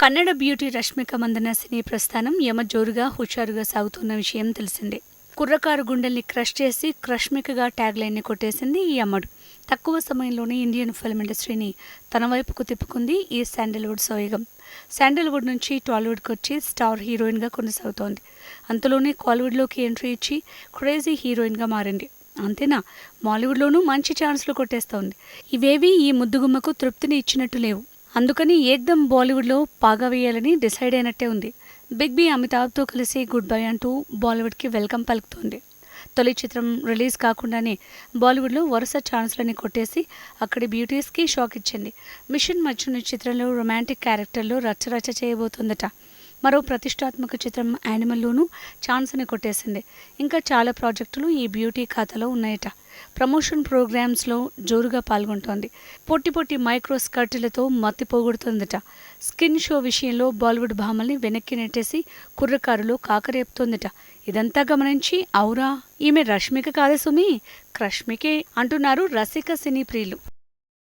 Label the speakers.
Speaker 1: Kannada beauty Rashmika Mandanna cine ప్రస్థానం యమ జోరుగా హుషారుగా సాగుతున్న విషయం తెలిసిందే. కుర్రకారు గుండెల్ని క్రష్ చేసి క్రష్మికగా ట్యాగ్ లైన్ని కొట్టేసింది ఈ అమ్మడు. తక్కువ సమయంలోనే ఇండియన్ ఫిల్మ్ ఇండస్ట్రీని తన వైపుకు తిప్పుకుంది ఈ శాండల్వుడ్ సోయగం. శాండల్వుడ్ నుంచి టాలీవుడ్కి వచ్చి స్టార్ హీరోయిన్గా కొనసాగుతోంది. అంతలోనే కాలీవుడ్లోకి ఎంట్రీ ఇచ్చి క్రేజీ హీరోయిన్గా మారింది. అంతేనా? మాలీవుడ్లోనూ మంచి ఛాన్స్లు కొట్టేస్తోంది. ఇవేవీ ఈ ముద్దుగుమ్మకు తృప్తిని ఇచ్చినట్టు లేవు. అందుకని ఏక్దమ్ బాలీవుడ్లో పాగా వేయాలని డిసైడ్ అయినట్టే ఉంది. బిగ్ బి అమితాబ్తో కలిసి గుడ్ బై అంటూ బాలీవుడ్కి వెల్కమ్ పలుకుతోంది. తొలి చిత్రం రిలీజ్ కాకుండానే బాలీవుడ్లో వరుస ఛాన్స్లని కొట్టేసి అక్కడి బ్యూటీస్కి షాక్ ఇచ్చింది. మిషన్ మచ్చుని చిత్రంలో రొమాంటిక్ క్యారెక్టర్లో రచ్చరచ్చ చేయబోతుందట. మరో ప్రతిష్టాత్మక చిత్రం యానిమల్లోనూ ఛాన్స్ని కొట్టేసింది. ఇంకా చాలా ప్రాజెక్టులు ఈ బ్యూటీ ఖాతాలో ఉన్నాయట. ప్రమోషన్ ప్రోగ్రామ్స్లో జోరుగా పాల్గొంటోంది. పొట్టి పొట్టి మైక్రో స్కర్టులతో మత్తి పోగొడుతుందట. స్కిన్ షో విషయంలో బాలీవుడ్ భామల్ని వెనక్కి నెట్టేసి కుర్రకారులో కాకరేపుతోందట. ఇదంతా గమనించి ఔరా ఈమె రష్మిక కాదే సుమి? క్రష్మికే అంటున్నారు రసిక సినీ ప్రియులు.